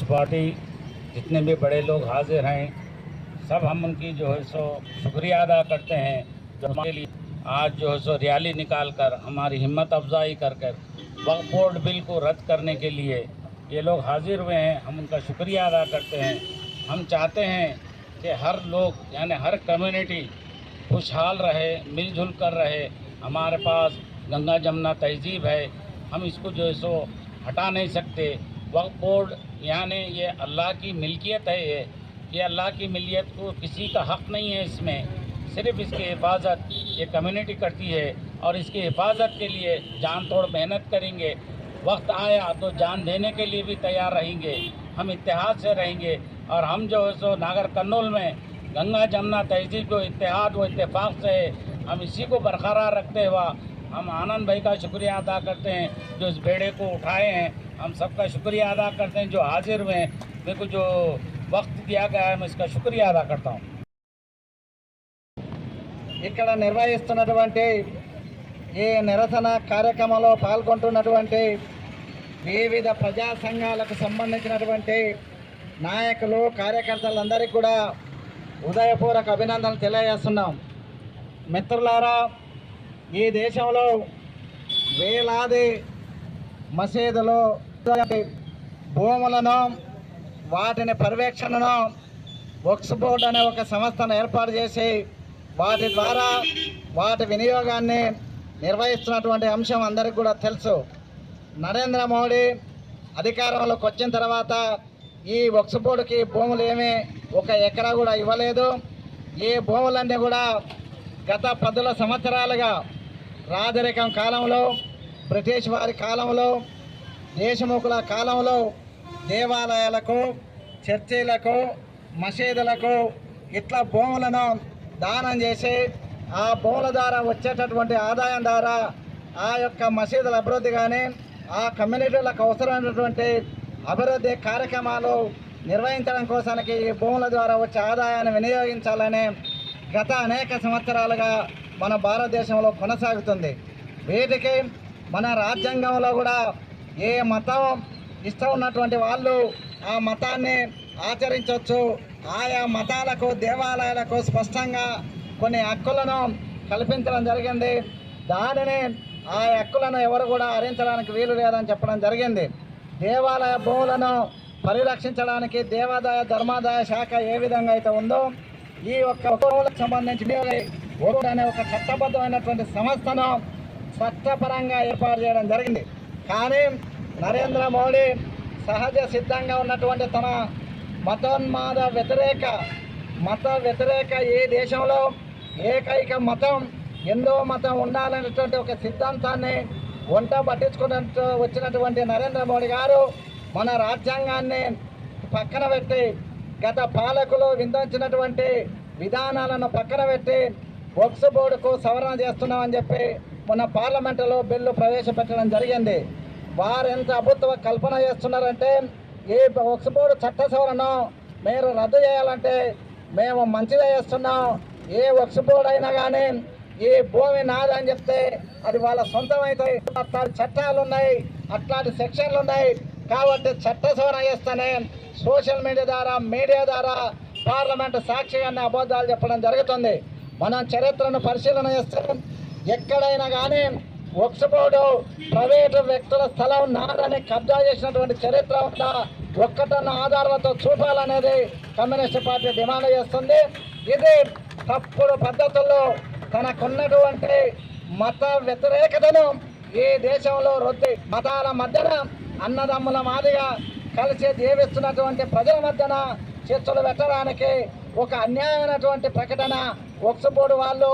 Party, जितने भी बड़े लोग हाजिर हैं, सब हम उनकी जो है सो शुक्रिया अदा करते हैं, जो हमारे लिए आज जो है सो रैली निकाल कर हमारी हिम्मत अफजाई कर कर वक्फ बोर्ड बिल को रद्द करने के लिए ये लोग हाजिर हुए हैं, हम उनका शुक्रिया अदा करते हैं। हम चाहते हैं कि हर लोग, यानी हर कम्युनिटी खुशहाल रहे, मिलजुल कर रहे। हमारे पास गंगा जमुना तहजीब है, हम इसको जो है सो हटा नहीं सकते। वक्फ बोर्ड यानी ये अल्लाह की मिल्कियत है ये ये अल्लाह की मिल्कियत को किसी का हक नहीं है इसमें। सिर्फ़ इसकी हिफाजत ये कम्युनिटी करती है और इसकी हिफाजत के लिए जान तोड़ मेहनत करेंगे। वक्त आया तो जान देने के लिए भी तैयार रहेंगे। हम इतिहाद से रहेंगे और हम जो है सो नागर कन्नौल में गंगा जमुना तहजीब को इतिहाद व इतफाक़ से हम इसी को बरकरार रखते हुआ हम आनंद भाई का शुक्रिया अदा करते हैं जो इस बेड़े को उठाए हैं। हम सबका शुक्रिया अदा करते हैं जो हाजिर हुए हैं मेरे को जो वक्त दिया गया है मैं इसका शुक्रिया अदा करता हूँ ఇక్కడ నిర్వహిస్తున్నటువంటి ఈ నిరసన కార్యక్రమంలో పాల్గొంటున్నటువంటి వివిధ ప్రజా సంఘాలకు సంబంధించినటువంటి నాయకులు కార్యకర్తలందరికీ కూడా ఉదయపూర్వక అభినందనలు తెలియజేస్తున్నాం మిత్రులారా ఈ దేశంలో వేలాది మసీదులు భూములను వాటిని పర్యవేక్షణను వక్స్ బోర్డు అనే ఒక సంస్థను ఏర్పాటు చేసి వాటి ద్వారా వాటి వినియోగాన్ని నిర్వహిస్తున్నటువంటి అంశం అందరికీ కూడా తెలుసు. నరేంద్ర మోడీ అధికారంలోకి వచ్చిన తర్వాత ఈ వక్స్ బోర్డుకి భూములు ఏమీ ఒక ఎకరా కూడా ఇవ్వలేదు. ఈ భూములన్నీ కూడా గత పదుల సంవత్సరాలుగా రాజరికం కాలంలో బ్రిటిష్ వారి కాలంలో దేశముఖుల కాలంలో దేవాలయాలకు చర్చీలకు మసీదులకు ఇట్లా భూములను దానం చేసి ఆ భూముల ద్వారా వచ్చేటటువంటి ఆదాయం ద్వారా ఆ యొక్క మసీదుల అభివృద్ధి కానీ ఆ కమ్యూనిటీలకు అవసరమైనటువంటి అభివృద్ధి కార్యక్రమాలు నిర్వహించడం కోసానికి ఈ భూముల ద్వారా వచ్చే ఆదాయాన్ని వినియోగించాలని గత అనేక సంవత్సరాలుగా మన భారతదేశంలో కొనసాగుతుంది. వీటికి మన రాజ్యాంగంలో కూడా ఏ మతం ఇష్టం ఉన్నటువంటి వాళ్ళు ఆ మతాన్ని ఆచరించవచ్చు ఆయా మతాలకు దేవాలయాలకు స్పష్టంగా కొన్ని హక్కులను కల్పించడం జరిగింది. దానిని ఆ హక్కులను ఎవరు కూడా హరించడానికి వీలు లేదని చెప్పడం జరిగింది. దేవాలయ భూములను పరిరక్షించడానికి దేవాదాయ ధర్మాదాయ శాఖ ఏ విధంగా అయితే ఉందో ఈ యొక్క భూములకు సంబంధించి అనే ఒక చట్టబద్ధమైనటువంటి సంస్థను చట్టపరంగా ఏర్పాటు చేయడం జరిగింది. కానీ నరేంద్ర మోడీ సహజ సిద్ధంగా ఉన్నటువంటి తన మతోన్మాద వ్యతిరేక మత వ్యతిరేక ఏ దేశంలో ఏకైక మతం హిందూ మతం ఉండాలనేటువంటి ఒక సిద్ధాంతాన్ని వంట పట్టించుకున్నట్టు వచ్చినటువంటి నరేంద్ర మోడీ గారు మన రాజ్యాంగాన్ని పక్కన పెట్టి గత పాలకులు విందించినటువంటి విధానాలను పక్కన పెట్టి బొక్స్ బోర్డుకు సవరణ చేస్తున్నామని చెప్పి మొన్న పార్లమెంటులో బిల్లు ప్రవేశపెట్టడం జరిగింది. వారు ఎంత అభుత్వ కల్పన చేస్తున్నారంటే ఈ వక్స్ బోర్డు చట్ట సవరణ మీరు రద్దు చేయాలంటే మేము మంచిగా చేస్తున్నాం. ఏ వక్స్ బోర్డు అయినా కానీ ఈ భూమి నాదని చెప్తే అది వాళ్ళ సొంతం అవుతాయి అట్లాంటి చట్టాలు ఉన్నాయి అట్లాంటి సెక్షన్లు ఉన్నాయి. కాబట్టి చట్ట సవరణ చేస్తేనే సోషల్ మీడియా ద్వారా మీడియా ద్వారా పార్లమెంట్ సాక్షిగానే అబద్ధాలు చెప్పడం జరుగుతుంది. మనం చరిత్రను పరిశీలన చేస్తే ఎక్కడైనా కానీ వక్స్ ప్రైవేటు వ్యక్తుల స్థలం నాదని కబ్జా చేసినటువంటి చరిత్ర ఉందా? ఒక్కటన్న ఆధారాలతో చూపాలనేది కమ్యూనిస్ట్ పార్టీ డిమాండ్ చేస్తుంది. ఇది తప్పుడు పద్ధతుల్లో తనకున్నటువంటి మత వ్యతిరేకతను ఈ దేశంలో రొద్ది మతాల మధ్యన అన్నదమ్ముల మాదిగా కలిసి జీవిస్తున్నటువంటి ప్రజల మధ్యన చర్చలు పెట్టడానికి ఒక అన్యాయమైనటువంటి ప్రకటన ఒక్సపోడు వాళ్ళు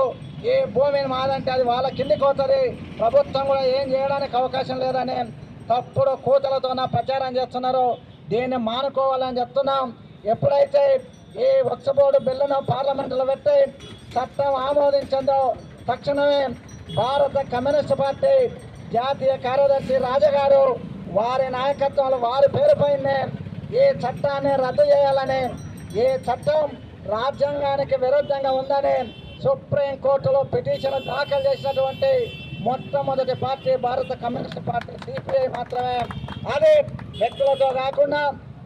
ఈ భూమిని మాదంటే అది వాళ్ళ కిందికి పోతుంది ప్రభుత్వం కూడా ఏం చేయడానికి అవకాశం లేదని తప్పుడు కూతలతోన ప్రచారం చేస్తున్నారు. దీన్ని మానుకోవాలని చెప్తున్నాం. ఎప్పుడైతే ఈ వక్స్ బోర్డు బిల్లును పార్లమెంటులో పెట్టి చట్టం ఆమోదించిందో తక్షణమే భారత కమ్యూనిస్ట్ పార్టీ జాతీయ కార్యదర్శి రాజగారు వారి నాయకత్వంలో వారి పేరుపైనే ఈ చట్టాన్ని రద్దు చేయాలని ఈ చట్టం రాజ్యాంగానికి విరుద్ధంగా ఉందని సుప్రీం కోర్టులో పిటిషన్ దాఖలు చేసినటువంటి మొట్టమొదటి పార్టీ భారత కమ్యూనిస్ట్ పార్టీ సిపిఐ మాత్రమే. అది వ్యక్తులతో కాకుండా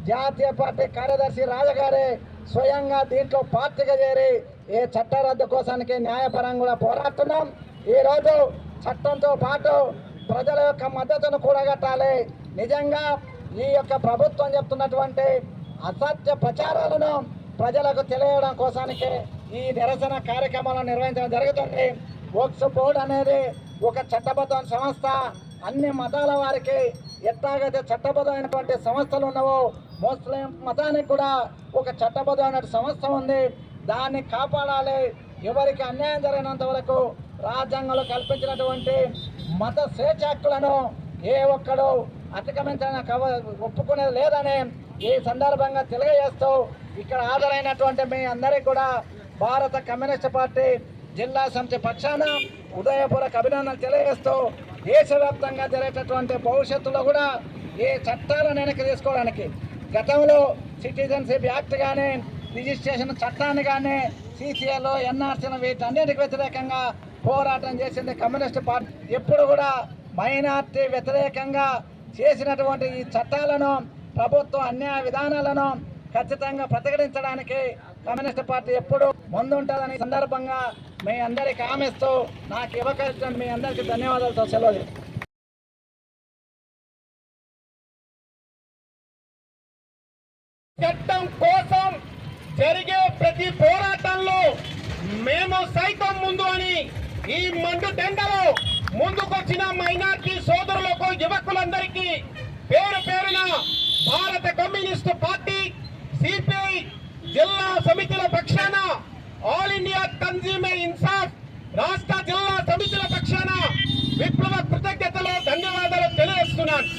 జాతీయ పార్టీ కార్యదర్శి రాజగారే స్వయంగా దీంట్లో పార్టీగా చేరి ఏ చట్ట రద్దు కోసానికి న్యాయపరంగా కూడా పోరాడుతున్నాం. ఈరోజు చట్టంతో పాటు ప్రజల యొక్క మద్దతును కూడగట్టాలి నిజంగా ఈ యొక్క ప్రభుత్వం చెప్తున్నటువంటి అసత్య ప్రచారాలను ప్రజలకు తెలియడం కోసానికి ఈ నిరసన కార్యక్రమాలను నిర్వహించడం జరుగుతుంది. వక్స్ బోర్డు అనేది ఒక చట్టబద్ధమైన సంస్థ. అన్ని మతాల వారికి ఎట్లాగైతే చట్టబద్ధమైనటువంటి సంస్థలు ఉన్నావో ముస్లిం మతానికి కూడా ఒక చట్టబద్ధమైన సంస్థ ఉంది. దాన్ని కాపాడాలి. ఎవరికి అన్యాయం జరిగినంత వరకు రాజ్యాంగంలో కల్పించినటువంటి మత స్వేచ్ఛ హక్కులను ఏ ఒక్కడు అతిక్రమించాలని కవ ఒప్పుకునేది లేదని ఈ సందర్భంగా తెలియజేస్తూ ఇక్కడ హాజరైనటువంటి మీ అందరికీ కూడా భారత కమ్యూనిస్ట్ పార్టీ జిల్లా సమితి పక్షాన ఉదయపూర్వక అభినందనలు తెలియజేస్తూ దేశవ్యాప్తంగా జరిగేటటువంటి భవిష్యత్తులో కూడా ఈ చట్టాలను వెనక్కి తీసుకోవడానికి గతంలో సిటిజన్షిప్ యాక్ట్ కానీ రిజిస్ట్రేషన్ చట్టాన్ని కానీ సీసీఏలో ఎన్ఆర్సీలు వీటన్నిటికి వ్యతిరేకంగా పోరాటం చేసింది కమ్యూనిస్ట్ పార్టీ. ఎప్పుడు కూడా మైనార్టీ వ్యతిరేకంగా చేసినటువంటి ఈ చట్టాలను ప్రభుత్వ అన్యాయ విధానాలను ఖచ్చితంగా ప్రతిఘటించడానికి కమ్యూనిస్ట్ పార్టీ ఎప్పుడు ముందుంటుందని సందర్భంగా మీ అందరికి హామీస్తూ నాకు ఇవ్వకలిసిన మీ అందరికీ ధన్యవాదాలతో సెలవు చట్టం కోసం జరిగే ప్రతి పోరాటంలో మేము సైతం ముందు అని ఈ మండు టెండలో ముందుకొచ్చిన మైనార్టీ సోదరులకు యువకులందరికీ పేరు పేరున భారత కమ్యూనిస్టు పార్టీ సిపిఐ జిల్లా సమితుల పక్షాన ఆల్ ఇండియా కన్జ్యూమర్ ఇన్సాఫ్ రాష్ట్ర జిల్లా సమితుల పక్షాన విప్లవ కృతజ్ఞతలు ధన్యవాదాలు తెలియజేస్తున్నాను.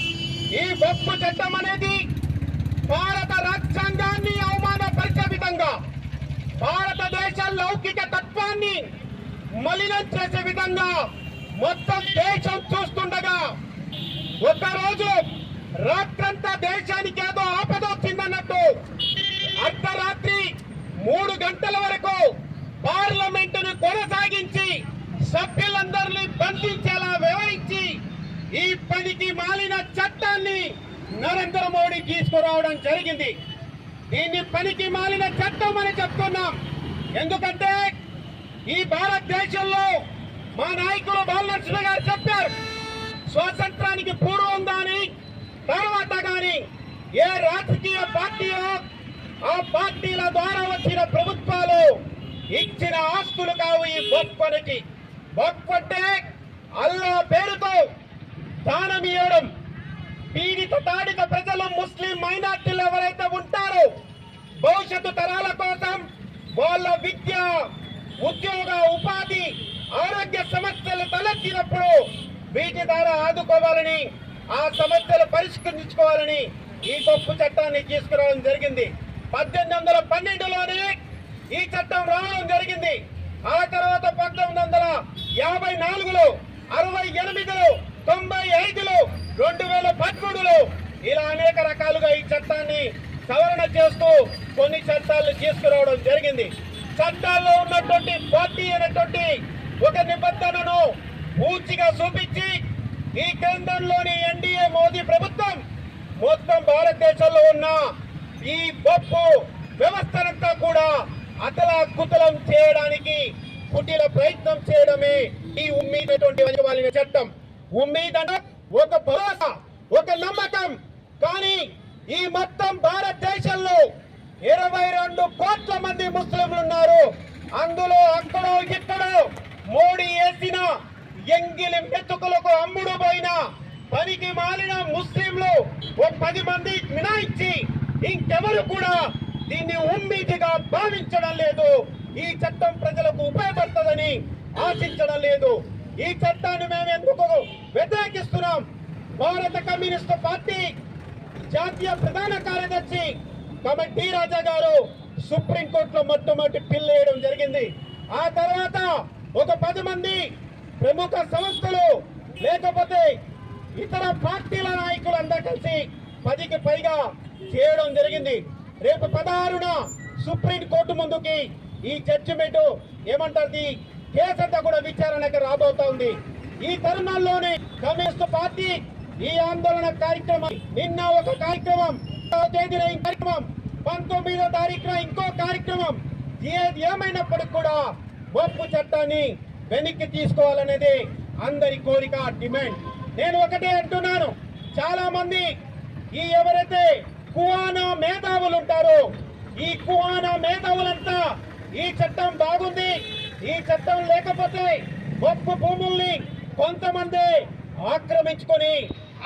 ఈ బొప్పు చట్టం అనేది భారత రాజ్యాంగాన్ని అవమానపరిచే విధంగా భారతదేశ లౌకిక తత్వాన్ని మలినం చేసే విధంగా మొత్తం దేశం చూస్తుండగా ఒకరోజు రాత్రంతా దేశానికి ఏదో ఆపద వచ్చిందన్నట్టు అర్ధరాత్రి మూడు గంటల వరకు పార్లమెంటును కొనసాగించి సభ్యులందరినీ బంధించేలా వ్యవహరించి ఈ పనికి మాలిన చట్టాన్ని నరేంద్ర మోడీ తీసుకురావడం జరిగింది. దీన్ని పనికి మాలిన చట్టం అని చెప్తున్నాం. ఎందుకంటే ఈ భారతదేశంలో మా నాయకులు బాలనరసింహ గారు చెప్పారు స్వాతంత్రానికి పూర్వం కానీ తర్వాత కానీ ఏ రాజకీయ పార్టీలో ఆ పార్టీల ద్వారా వచ్చిన ప్రభుత్వాలు ఇచ్చిన ఆస్తులు కావు ఈ బొప్పనికి. బొప్పంటే అల్లా పేరుతో దానం ఇవ్వడం. పీడిత తాడిత ప్రజలు ముస్లిం మైనార్టీలు ఎవరైతే ఉంటారో భవిష్యత్తు తరాల కోసం వాళ్ళ విద్య ఉద్యోగ ఉపాధి ఆరోగ్య సమస్యలు తలెత్తినప్పుడు వీటి ద్వారా ఆదుకోవాలని ఆ సమస్యలు పరిష్కరించుకోవాలని ఈ గొప్ప చట్టాన్ని తీసుకురావడం జరిగింది. పద్దెనిమిది వందల పన్నెండులోనే ఈ చట్టం రావడం జరిగింది. ఆ తర్వాత పంతొమ్మిది వందల యాభై నాలుగులో అరవై ఎనిమిదిలో తొంభై ఐదులో రెండు వేల పదమూడులో ఇలా అనేక రకాలుగా ఈ చట్టాన్ని సవరణ చేస్తూ కొన్ని చట్టాలు తీసుకురావడం జరిగింది. చట్టాల్లో ఉన్నటువంటి పార్టీ అనేటువంటి ఒక నిబంధనను పూర్తిగా చూపించి ఈ కేంద్రంలోని ఎన్డీఏ మోదీ ప్రభుత్వం మొత్తం భారతదేశంలో ఉన్న ఈ బొప్పు వ్యవస్థనంతా కూడా అతలాకుతలం చేయడానికి కుటీల ప్రయత్నం చేయడమే ఈ ఉమ్మీదటువంటి వాళ్ళ చట్టం. ఉమ్మీద్ ఒక భరోసా ఒక నమ్మకం. కానీ ఈ మొత్తం భారతదేశంలో ఇరవై రెండు కోట్ల మంది ముస్లింలు ఉన్నారు. అందులో అక్కడో ఇక్కడో మోడీ వేసిన ఎంగిలి మెతుకులకు అమ్ముడు పోయిన పనికి మాలిన ముస్లింలు ఒక పది మంది మినాయించి ఇంకెవరు కూడా దీన్ని ఉమ్మీదిగా భావించడం లేదు. ఈ చట్టం ప్రజలకు ఉపయోగపడుతుందని ఆశించడం లేదు. ఈ చట్టాన్ని మేము ఎందుకు వ్యతిరేకిస్తున్నాం? భారత కమ్యూనిస్టు పార్టీ జాతీయ ప్రధాన కార్యదర్శి కాబట్టి రాజా గారు సుప్రీంకోర్టులో మొట్టమొదటి పిల్ వేయడం జరిగింది. ఆ తర్వాత ఒక పది మంది ప్రముఖ సంస్థలు లేకపోతే ఇతర పార్టీల నాయకులు కలిసి పదికి పైగా చేయడం జరిగింది. రేపు పదహారున సుప్రీం కోర్టు ముందుకి ఈ జడ్జిమెంట్ ఏమంటారు కేసంతా కూడా విచారణకి రాబోతా ఉంది. ఈ తరుణంలోనే కమ్యూనిస్ట్ పార్టీ ఈ ఆందోళన కార్యక్రమం నిన్న ఒక కార్యక్రమం తేదీన ఈ కార్యక్రమం పంతొమ్మిదో తారీఖున ఇంకో కార్యక్రమం. ఏది ఏమైనప్పటికీ కూడా ఒప్పు చట్టాన్ని వెనక్కి తీసుకోవాలనేది అందరి కోరిక డిమాండ్. నేను ఒకటే అంటున్నాను. చాలా మంది ఈ ఎవరైతే కువానా మేధావులు ఉంటారో ఈ కువానా మేధావులంతా ఈ చట్టం బాగుంది ఈ చట్టం లేకపోతే గొప్ప భూముల్ని కొంతమంది ఆక్రమించుకొని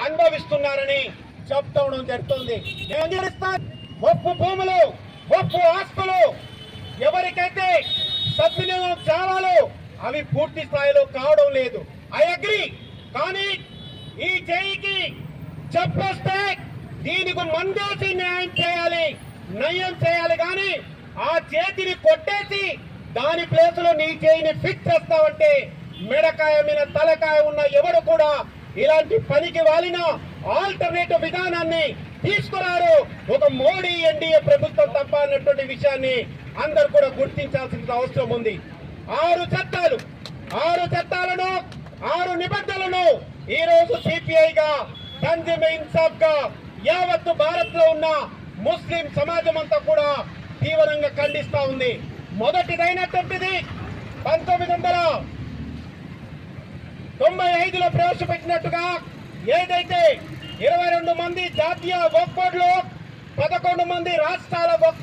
అనుభవిస్తున్నారని చెప్తవడం జరుగుతుంది నేను ఒప్పు భూములు ఒప్పు ఆస్తులు ఎవరికైతే సద్వినియోగం చాలాలో అవి పూర్తి స్థాయిలో కావడం లేదు. I agree. కానీ ఈ జైకి చెప్పొస్తే దీనికి మందేసి న్యాయం చేయాలి నయం చేయాలి కానీ ఆ చేతిని కొట్టేసి దాని ప్లేస్లో నీ చేయిని ఫిట్ చేస్తావంటే మెడకాయ మీద తలకాయ ఉన్న ఎవడు కూడా ఇలాంటి పనికి వాలిన ఆల్టర్నేటివ్ విధానాన్ని తీసుకురారు. ఒక మోడీ ఎన్డీఏ ప్రభుత్వం తప్ప అన్నటువంటి విషయాన్ని అందరు కూడా గుర్తించాల్సిన అవసరం ఉంది. ఆరు చట్టాలు ఆరు చట్టాలను ఆరు నిబంధనలను ఈ రోజు సిపిఐగా తంజిమ్ ఇన్సాఫ్గా యావత్తు భారత్లో ఉన్న ముస్లిం సమాజం అంతా కూడా తీవ్రంగా ఖండిస్తా ఉంది. మొదటిదైనటువంటిది పంతొమ్మిది వందల తొంభై ఐదులో ప్రవేశపెట్టినట్టుగా ఏదైతే ఇరవై రెండు మంది జాతీయ వర్క్ పదకొండు మంది రాష్ట్రాల వర్క్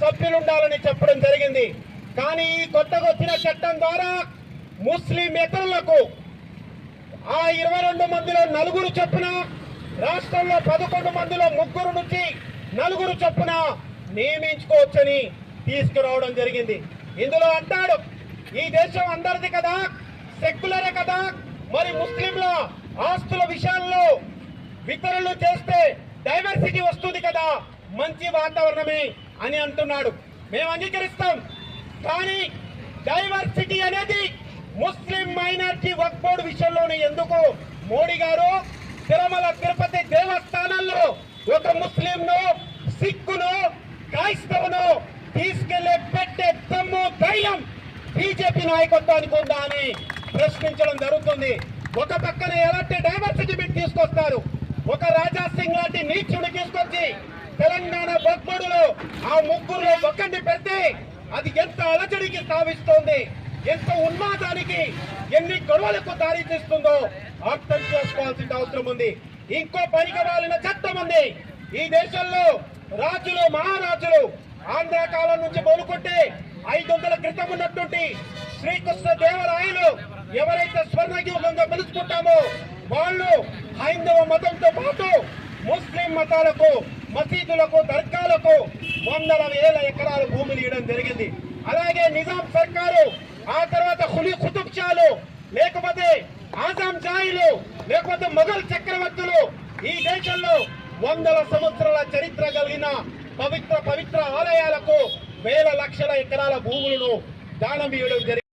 సభ్యులు ఉండాలని చెప్పడం జరిగింది. కానీ ఈ కొత్తగా వచ్చిన చట్టం ద్వారా ముస్లిం ఇతరులకు ఆ ఇరవై రెండు మందిలో నలుగురు చొప్పున రాష్ట్రంలో పదకొండు మందిలో ముగ్గురు నుంచి నలుగురు చొప్పున నియమించుకోవచ్చని తీసుకురావడం జరిగింది. ఇందులో అంటాడు ఈ దేశం అందరిది కదా సెక్యులరే కదా మరి ముస్లింల ఆస్తుల విషయాల్లో వితరణలు చేస్తే డైవర్సిటీ వస్తుంది కదా మంచి వాతావరణమే అని అంటున్నాడు. మేము అంగీకరిస్తాం కానీ డైవర్సిటీ అనేది ముస్లిం మైనార్టీ వక్ బోర్డు విషయంలోనే ఎందుకు మోడీ గారు తిరుమల తిరుపతి దేవస్థానంలో ఒక ముస్లింను సిక్కును క్రైస్తవును తీసుకెళ్ళే పెట్టే దమ్ము ధైర్యం బీజేపీ నాయకత్వానికి ఉందా అని ప్రశ్నించడం జరుగుతుంది. ఒక పక్కన ఎలాంటి డైవర్సిటీ బిట్ తీసుకొస్తారు? ఒక రాజా సింగ్ లాంటి నీచుని తీసుకొచ్చి తెలంగాణ బొగ్మడులో ఆ ముగ్గురులో ఒక్కడిని పెడితే అది ఎంత అలజడికి స్థాపిస్తోంది ఎంత ఉన్మాదానికి ఎన్ని గొడవలకు దారి తీస్తుందో అర్థం చేసుకోవాల్సిన అవసరం ఉంది. ఇంకో పనికి వాలిన చట్టం ఉంది. ఈ దేశంలో రాజులు మహారాజులు ఆంధ్ర కాలం నుంచి మొదలుకుంటే ఐదు వందల క్రితం ఉన్నటువంటి శ్రీకృష్ణ దేవరాయలు ఎవరైతే స్వర్ణయుగంగా పిలుచుకుంటామో వాళ్ళు హైందవ మతంతో పాటు ముస్లిం మతాలకు మసీదులకు దర్గాలకు వందల వేల ఎకరాల భూములు ఇవ్వడం జరిగింది. అలాగే నిజాం సర్కారు ఆ తర్వాత హులి కుతుబ్ షాలు లేకపోతే ఆజాం జాయిలు లేకపోతే మొఘల్ చక్రవర్తులు ఈ దేశంలో వందల సంవత్సరాల చరిత్ర కలిగిన పవిత్ర పవిత్ర ఆలయాలకు వేల లక్షల ఎకరాల భూములను దానం ఇవ్వడం జరిగింది.